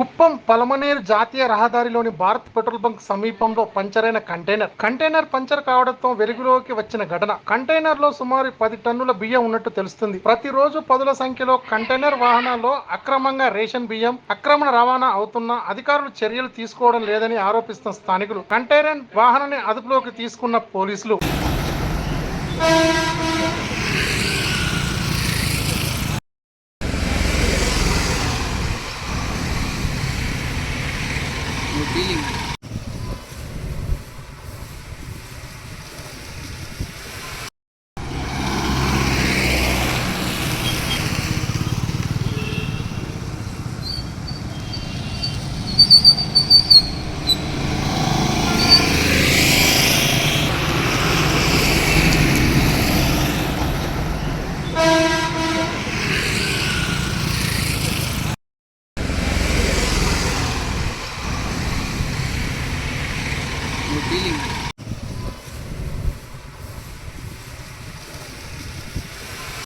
కుప్పం పలమనేరు జాతీయ రహదారిలోని Bharat petrol bunk సమీపంలో పంచరైన container. Container puncture కావడంతో వెలుగులోకి వచ్చిన ఘటన. కంటైనర్లో సుమారు పది టన్నుల బియ్యం ఉన్నట్టు తెలుస్తుంది. ప్రతిరోజు పదుల సంఖ్యలో కంటైనర్ వాహనాల్లో అక్రమంగా రేషన్ బియ్యం అక్రమణ రవాణా అవుతున్నా అధికారులు చర్యలు తీసుకోవడం లేదని ఆరోపిస్తున్న స్థానికులు. కంటైనర్ వాహనాన్ని అదుపులోకి తీసుకున్న పోలీసులు no billing. feeling.